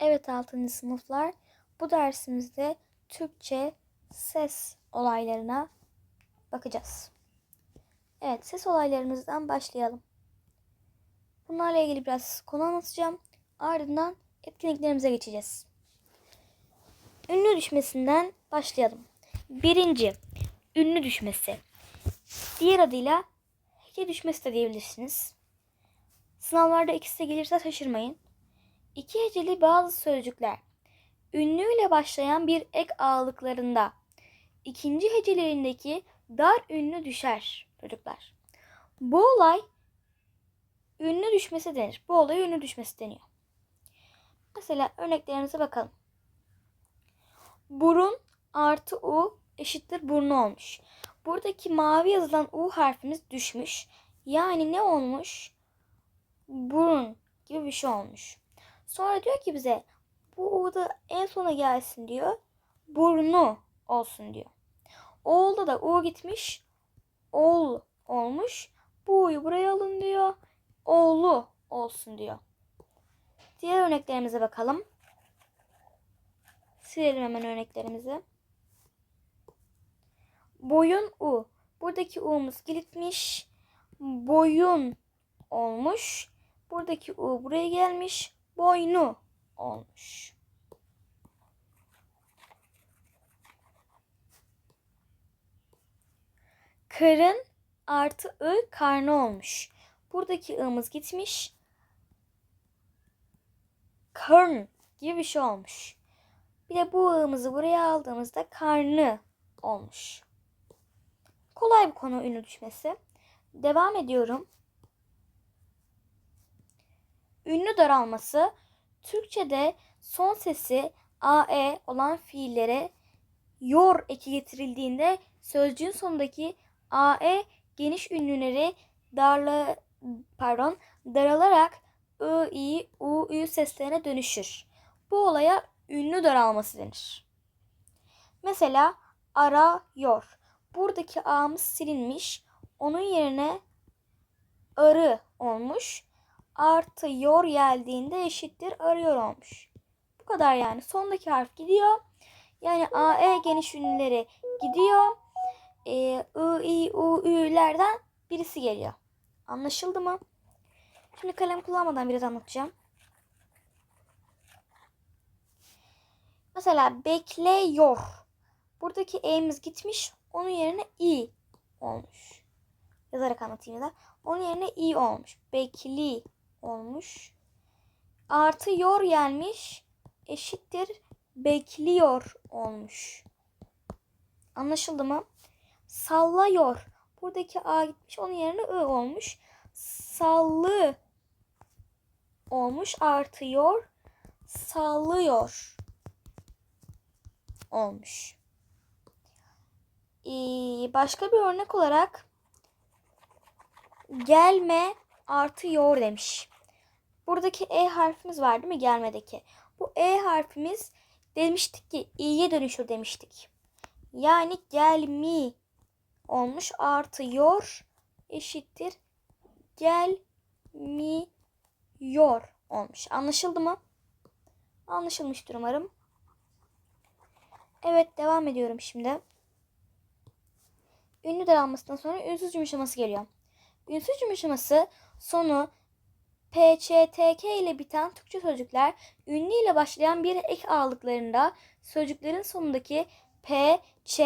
Evet 6. sınıflar bu dersimizde Türkçe ses olaylarına bakacağız. Evet ses olaylarımızdan başlayalım. Bunlarla ilgili biraz konu anlatacağım. Ardından etkinliklerimize geçeceğiz. Ünlü düşmesinden başlayalım. Birinci, ünlü düşmesi. Diğer adıyla hece düşmesi de diyebilirsiniz. Sınavlarda ikisi de gelirse şaşırmayın. İki heceli bazı sözcükler ünlüyle başlayan bir ek ağırlıklarında ikinci hecelerindeki dar ünlü düşer çocuklar. Bu olay ünlü düşmesi denir. Bu olaya ünlü düşmesi deniyor. Mesela örneklerimize bakalım. Burun artı u eşittir burnu olmuş. Buradaki mavi yazılan u harfimiz düşmüş. Yani ne olmuş? Burun gibi bir şey olmuş. Sonra diyor ki bize bu u'da en sona gelsin diyor. Burnu olsun diyor. Oğulda da u gitmiş. Oğul olmuş. Bu u'yu buraya alın diyor. Oğlu olsun diyor. Diğer örneklerimize bakalım. Silelim hemen örneklerimizi. Boyun u. Buradaki u'muz gitmiş. Boyun olmuş. Buradaki u buraya gelmiş. Boynu olmuş. Karın artı ı karnı olmuş. Buradaki ı'mız gitmiş. Karn gibi bir şey olmuş. Bir de bu ı'mızı buraya aldığımızda karnı olmuş. Kolay bir konu ünlü düşmesi. Devam ediyorum. Ünlü daralması Türkçe'de son sesi ae olan fiillere yor eki getirildiğinde sözcüğün sonundaki ae geniş ünlüleri darla pardon daralarak ı, i, u, ü seslerine dönüşür. Bu olaya ünlü daralması denir. Mesela arıyor. Buradaki a'mız silinmiş. Onun yerine arı olmuş. Artı yor geldiğinde eşittir arıyor olmuş. Bu kadar yani. Sondaki harf gidiyor. Yani a, e geniş ünlüleri gidiyor. E, I, I, U, Ü'lerden birisi geliyor. Anlaşıldı mı? Şimdi kalem kullanmadan biraz anlatacağım. Mesela bekliyor. Buradaki e'miz gitmiş. Onun yerine i olmuş. Yazarak anlatayım ya da. Onun yerine i olmuş. Bekli olmuş. Artı yor gelmiş. Eşittir bekliyor olmuş. Anlaşıldı mı? Sallıyor. Buradaki a gitmiş. Onun yerine ı olmuş. Sallı olmuş. Artıyor. Sallıyor olmuş. Ee, başka bir örnek olarak gelme artı yor demiş. Buradaki E harfimiz var değil mi gelmedeki? Bu E harfimiz demiştik ki i'ye dönüşür demiştik. Yani gelmi olmuş artı yor eşittir gelmiyor olmuş. Anlaşıldı mı? Anlaşılmıştır umarım. Evet devam ediyorum şimdi. Ünlü daralmasından sonra ünsüz yumuşaması geliyor. Ünsüz yumuşaması sonu P, Ç, T, K ile biten Türkçe sözcükler ünlü ile başlayan bir ek ağırlıklarında sözcüklerin sonundaki P, Ç,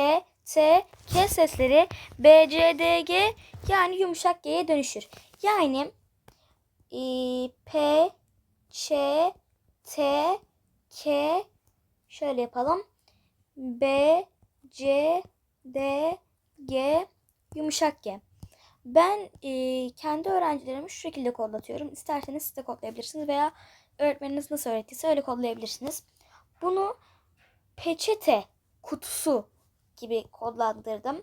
T, K sesleri B, C, D, G yani yumuşak G'ye dönüşür. Yani e, P, Ç, T, K şöyle yapalım. B, C, D, G, yumuşak G. Ben e, kendi öğrencilerimi şu şekilde kodlatıyorum. İsterseniz siz de kodlayabilirsiniz veya öğretmeniniz nasıl öğrettiyse öyle kodlayabilirsiniz. Bunu peçete kutusu gibi kodlandırdım.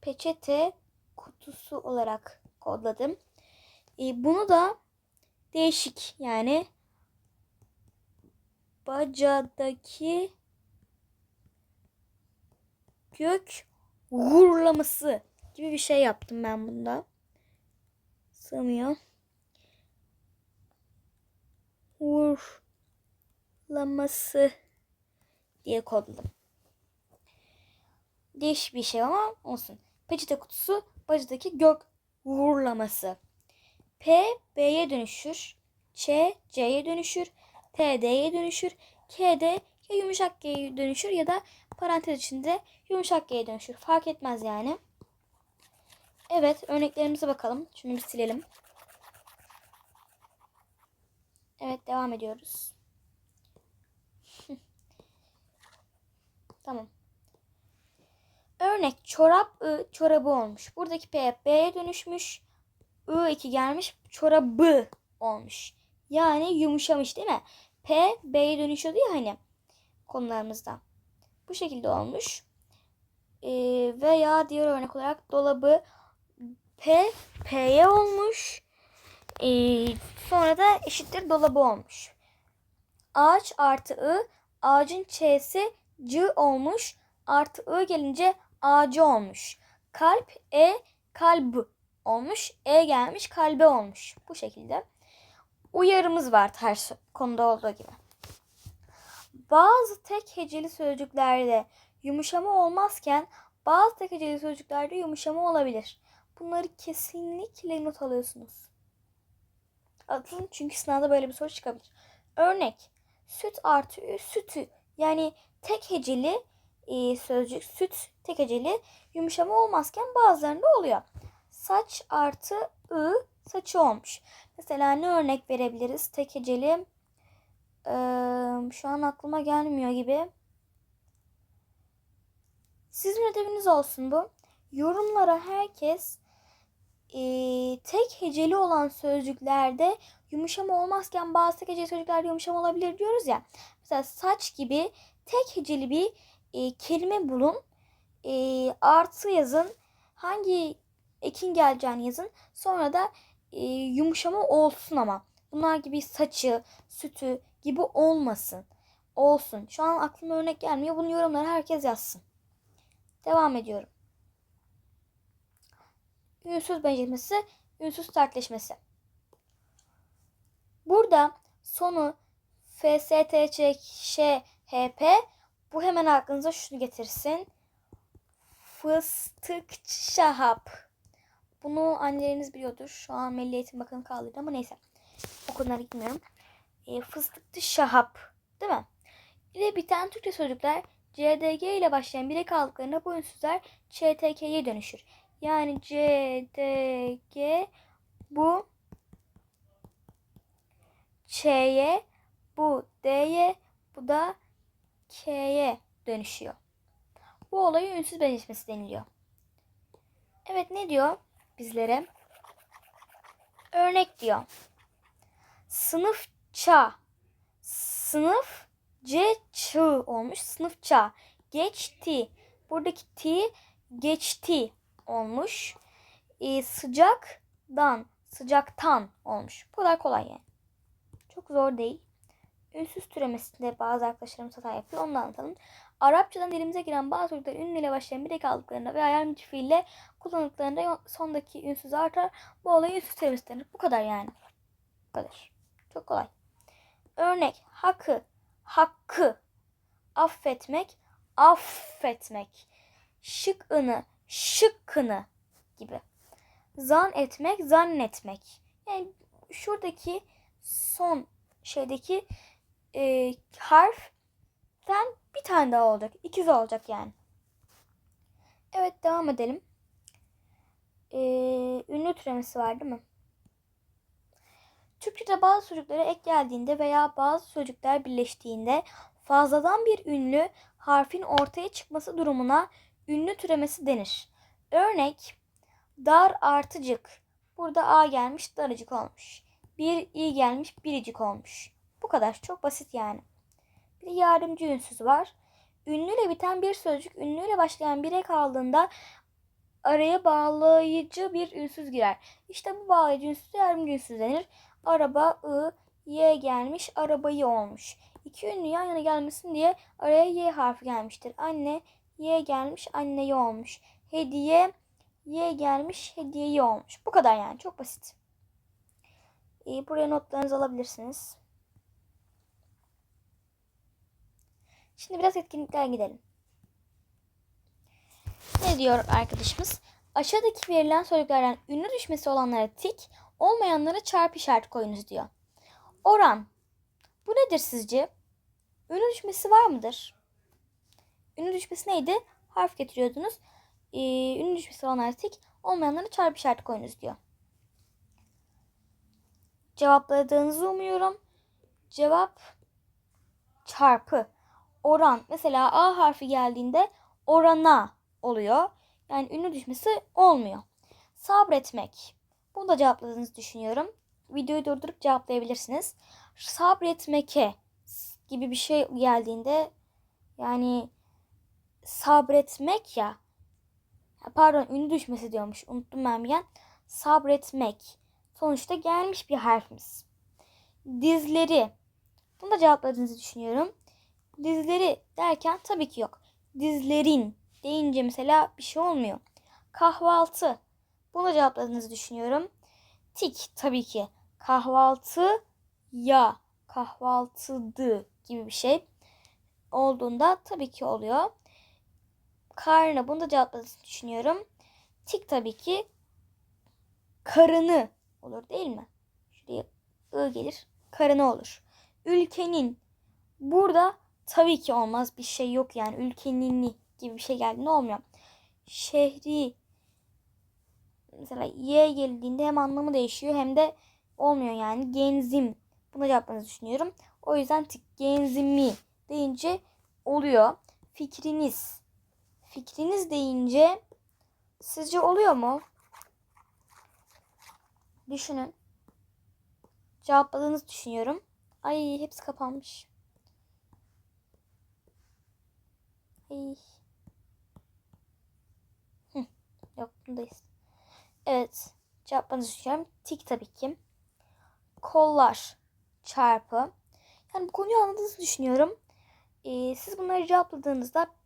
Peçete kutusu olarak kodladım. E, bunu da değişik yani bacadaki gök gurlaması gibi bir şey yaptım ben bunda. Sığmıyor. Uğurlaması diye kodladım. Değişik bir şey ama olsun. Peçete kutusu bacadaki gök uğurlaması. P B'ye dönüşür. Ç C'ye dönüşür. T D'ye dönüşür. K D ya yumuşak G'ye dönüşür ya da parantez içinde yumuşak G'ye dönüşür. Fark etmez yani. Evet örneklerimize bakalım. Şunu bir silelim. Evet devam ediyoruz. tamam. Örnek çorap ı, çorabı olmuş. Buradaki P B'ye dönüşmüş. I 2 gelmiş. Çorabı olmuş. Yani yumuşamış değil mi? P B'ye dönüşüyordu ya hani konularımızda. Bu şekilde olmuş. Ee, veya diğer örnek olarak dolabı P P'ye olmuş. Ee, sonra da eşittir dolabı olmuş. Ağaç artı I ağacın Ç'si C olmuş. Artı I gelince ağacı olmuş. Kalp E kalb olmuş. E gelmiş kalbe olmuş. Bu şekilde. Uyarımız var her konuda olduğu gibi. Bazı tek heceli sözcüklerde yumuşama olmazken bazı tek heceli sözcüklerde yumuşama olabilir. Bunları kesinlikle not alıyorsunuz. Atın çünkü sınavda böyle bir soru çıkabilir. Örnek süt artı sütü yani tek heceli e, sözcük süt tek heceli yumuşama olmazken bazılarında oluyor. Saç artı ı saçı olmuş. Mesela ne örnek verebiliriz? Tek heceli ee, şu an aklıma gelmiyor gibi. Sizin ödeviniz olsun bu. Yorumlara herkes e, tek heceli olan sözcüklerde yumuşama olmazken bazı tek heceli sözcüklerde yumuşama olabilir diyoruz ya. Mesela saç gibi tek heceli bir e, kelime bulun. E, artı yazın. Hangi ekin geleceğini yazın. Sonra da e, yumuşama olsun ama. Bunlar gibi saçı, sütü gibi olmasın. Olsun. Şu an aklıma örnek gelmiyor. Bunu yorumlara herkes yazsın. Devam ediyorum. Ünsüz benzetmesi, ünsüz sertleşmesi. Burada sonu F, S, T, Ç, Ş, H, P bu hemen aklınıza şunu getirsin. Fıstık şahap. Bunu anneleriniz biliyordur. Şu an Milli Eğitim Bakanı kaldırdı ama neyse. O konulara gitmiyorum. E, fıstıklı şahap. Değil mi? İle biten Türkçe sözcükler CDG ile başlayan birek aldıklarında bu ünsüzler ÇTK'ye dönüşür. Yani CDG bu Ç'ye, bu D'ye, bu da K'ye dönüşüyor. Bu olayı ünsüz benzeşmesi deniliyor. Evet ne diyor bizlere? Örnek diyor. Sınıfça. Sınıf C çı olmuş. Sınıfça. Geçti. Buradaki ti geçti olmuş. Ee, sıcaktan, sıcaktan olmuş. Bu kadar kolay yani. Çok zor değil. Ünsüz türemesinde bazı arkadaşlarımız hata yapıyor. Onu da anlatalım. Arapçadan dilimize giren bazı çocuklar ünlüyle başlayan bir ek aldıklarında veya yardımcı fiille kullandıklarında sondaki ünsüz artar. Bu olay ünsüz türemesi denir. Bu kadar yani. Bu kadar. Çok kolay. Örnek hakkı, hakkı, affetmek, affetmek, şıkını, şıkkını gibi. Zan etmek, zannetmek. Yani şuradaki son şeydeki e, harften bir tane daha olacak. İkiz olacak yani. Evet devam edelim. Ee, ünlü türemesi var değil mi? Türkçe'de bazı sözcüklere ek geldiğinde veya bazı sözcükler birleştiğinde fazladan bir ünlü harfin ortaya çıkması durumuna ünlü türemesi denir. Örnek dar artıcık. Burada A gelmiş darıcık olmuş. Bir i gelmiş biricik olmuş. Bu kadar. Çok basit yani. Bir yardımcı ünsüz var. Ünlüyle biten bir sözcük ünlüyle başlayan bir ek aldığında araya bağlayıcı bir ünsüz girer. İşte bu bağlayıcı ünsüz yardımcı ünsüz denir. Araba, ı, y gelmiş, arabayı olmuş. İki ünlü yan yana gelmesin diye araya y harfi gelmiştir. Anne, y gelmiş, anneyi olmuş. Hediye, y gelmiş, hediyeyi olmuş. Bu kadar yani. Çok basit. Ee, buraya notlarınızı alabilirsiniz. Şimdi biraz etkinlikler gidelim. Ne diyor arkadaşımız? Aşağıdaki verilen sözcüklerden ünlü düşmesi olanlara tik, olmayanlara çarpı işareti koyunuz diyor. Oran. Bu nedir sizce? Ünlü düşmesi var mıdır? Ünlü düşmesi neydi? Harf getiriyordunuz. Ee, ünlü düşmesi olanlara tik, olmayanlara çarpı işareti koyunuz diyor. Cevapladığınızı umuyorum. Cevap çarpı. Oran. Mesela A harfi geldiğinde orana oluyor. Yani ünlü düşmesi olmuyor. Sabretmek. Bunu da cevapladığınızı düşünüyorum. Videoyu durdurup cevaplayabilirsiniz. Sabretmeke gibi bir şey geldiğinde yani sabretmek ya pardon ünlü düşmesi diyormuş. Unuttum ben bir an. Sabretmek. Sonuçta gelmiş bir harfimiz. Dizleri. Bunu da cevapladığınızı düşünüyorum. Dizleri derken tabii ki yok. Dizlerin deyince mesela bir şey olmuyor. Kahvaltı. Bunu da cevapladığınızı düşünüyorum. Tik tabii ki. Kahvaltı ya kahvaltıdı gibi bir şey olduğunda tabii ki oluyor. Karnı bunu da cevapladığınızı düşünüyorum. Tik tabii ki karını olur değil mi? Şuraya ı gelir. Karını olur. Ülkenin burada tabii ki olmaz bir şey yok yani ülkenin gibi bir şey geldiğinde olmuyor. Şehri mesela y geldiğinde hem anlamı değişiyor hem de olmuyor yani genzim. Buna cevaplarınızı düşünüyorum. O yüzden tik genzimi deyince oluyor. Fikriniz. Fikriniz deyince sizce oluyor mu? Düşünün. Cevapladığınızı düşünüyorum. Ay hepsi kapanmış. Ay. Yok bundayız. Evet. Cevaplarınızı düşünüyorum. Tik tabii ki. Kollar çarpı. Yani bu konuyu anladığınızı düşünüyorum. Ee, siz bunları cevapladığınızda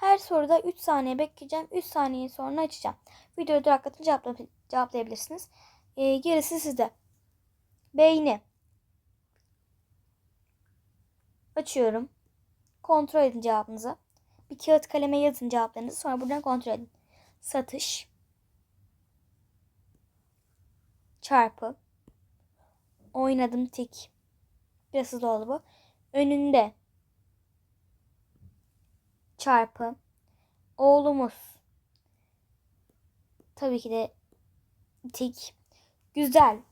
her soruda 3 saniye bekleyeceğim. 3 saniye sonra açacağım. Videoyu duraklatın cevapla- cevaplayabilirsiniz. Ee, gerisi sizde. Beyni. Açıyorum. Kontrol edin cevabınızı. Bir kağıt kaleme yazın cevaplarınızı. Sonra buradan kontrol edin. Satış. Çarpı. Oynadım tik. Biraz hızlı oldu bu. Önünde. Çarpı. Oğlumuz. Tabii ki de tik. Güzel.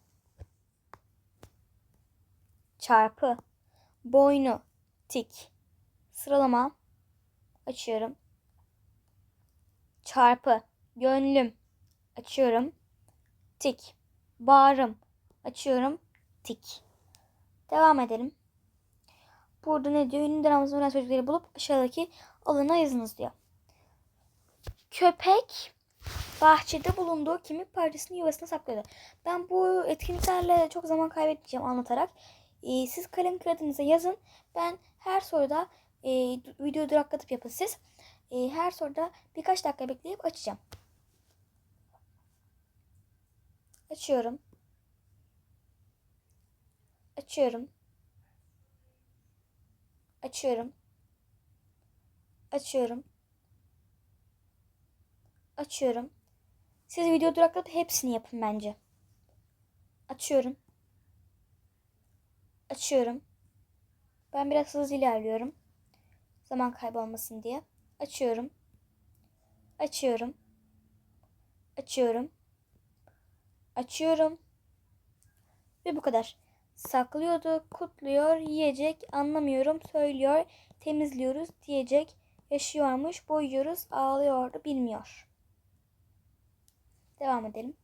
Çarpı. Boynu. Tik. Sıralama. Açıyorum. Çarpı. Gönlüm. Açıyorum. Tik. Bağrım. Açıyorum. Tik. Devam edelim. Burada ne diyor? Ünlü dramamızın öğren çocukları bulup aşağıdaki alana yazınız diyor. Köpek bahçede bulunduğu kemik parçasını yuvasına sakladı. Ben bu etkinliklerle çok zaman kaybetmeyeceğim anlatarak. Ee, siz kalem kağıdınıza yazın. Ben her soruda e, video duraklatıp yapın siz. E, her soruda birkaç dakika bekleyip açacağım. Açıyorum. Açıyorum. Açıyorum. Açıyorum. Açıyorum. Siz video duraklatıp hepsini yapın bence. Açıyorum. Açıyorum. Ben biraz hızlı ilerliyorum. Zaman kaybolmasın diye. Açıyorum. Açıyorum. Açıyorum. Açıyorum. Ve bu kadar. Saklıyordu, kutluyor, yiyecek, anlamıyorum, söylüyor, temizliyoruz, diyecek, yaşıyormuş, boyuyoruz, ağlıyordu, bilmiyor. Devam edelim.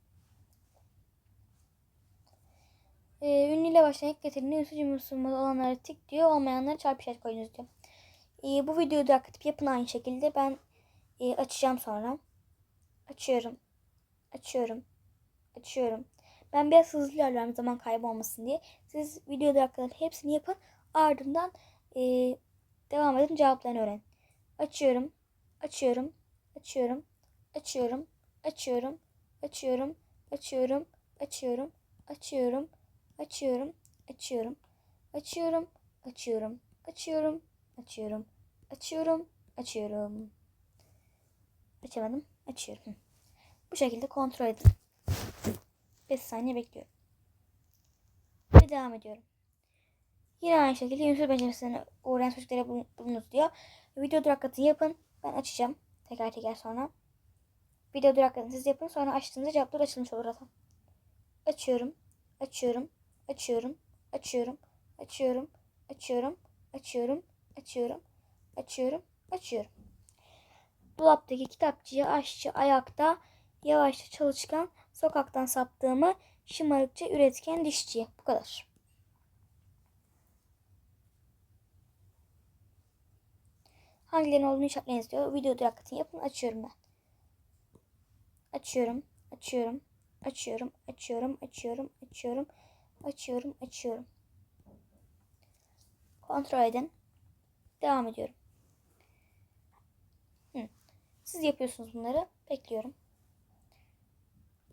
Ee, ünlüyle başlayan ilk getirdiğinde ünsüz cümlesi olanları tik diyor, olmayanları çarpı işaret koyunuz diyor. Ee, bu videoyu da aktif yapın aynı şekilde. Ben e, açacağım sonra. Açıyorum. Açıyorum. Açıyorum. Ben biraz hızlı ilerliyorum zaman kaybolmasın diye. Siz videoda arkadaşlar hepsini yapın. Ardından e, devam edin cevaplarını öğrenin. Açıyorum. Açıyorum. Açıyorum. Açıyorum. Açıyorum. Açıyorum. Açıyorum. Açıyorum. Açıyorum. Açıyorum. Açıyorum. Açıyorum. Açıyorum. Açıyorum. Açıyorum. Açıyorum. Açıyorum. Açamadım. Açıyorum. Bu şekilde kontrol edin. 5 saniye bekliyorum. Ve devam ediyorum. Yine aynı şekilde Yunus becerisine uğrayan çocuklara bulun- bulunuz diyor. Video duraklatın yapın. Ben açacağım. Teker teker sonra. Video duraklatın siz yapın. Sonra açtığınızda cevaplar açılmış olur zaten. Açıyorum. Açıyorum. Açıyorum. Açıyorum. Açıyorum. Açıyorum. Açıyorum. Açıyorum. Açıyorum. Açıyorum. Dolaptaki kitapçıyı aşçı ayakta yavaşça çalışkan sokaktan saptığımı şımarıkça üretken dişçi. Bu kadar. Hangilerinin olduğunu işaretleyin diyor. Video duraklatın yapın. Açıyorum ben. Açıyorum. Açıyorum. Açıyorum. Açıyorum. Açıyorum. Açıyorum. Açıyorum. Açıyorum. Kontrol edin. Devam ediyorum. Hı. Siz yapıyorsunuz bunları. Bekliyorum.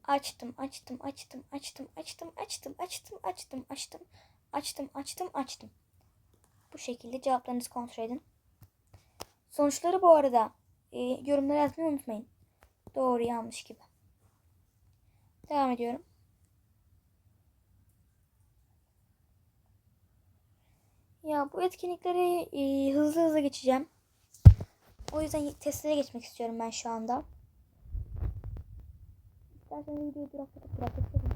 Açtım, açtım, açtım, açtım, açtım, açtım, açtım, açtım, açtım, açtım, açtım, açtım. Bu şekilde cevaplarınızı kontrol edin. Sonuçları bu arada e, yorumlara yazmayı unutmayın. Doğru yanlış gibi. Devam ediyorum. Ya bu etkinlikleri e, hızlı hızlı geçeceğim. O yüzden testlere geçmek istiyorum ben şu anda. İsterseniz videoyu duraklatıp bırakabilirim.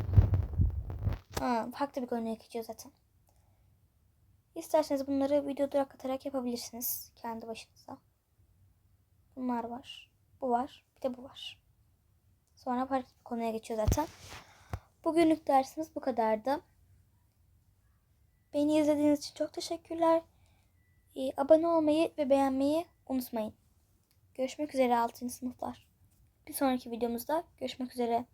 Ha, farklı bir konuya geçiyor zaten. İsterseniz bunları video duraklatarak yapabilirsiniz. Kendi başınıza. Bunlar var. Bu var. Bir de bu var. Sonra farklı konuya geçiyor zaten. Bugünlük dersimiz bu kadardı. Beni izlediğiniz için çok teşekkürler. Ee, abone olmayı ve beğenmeyi unutmayın. Görüşmek üzere 6. sınıflar. Bir sonraki videomuzda görüşmek üzere.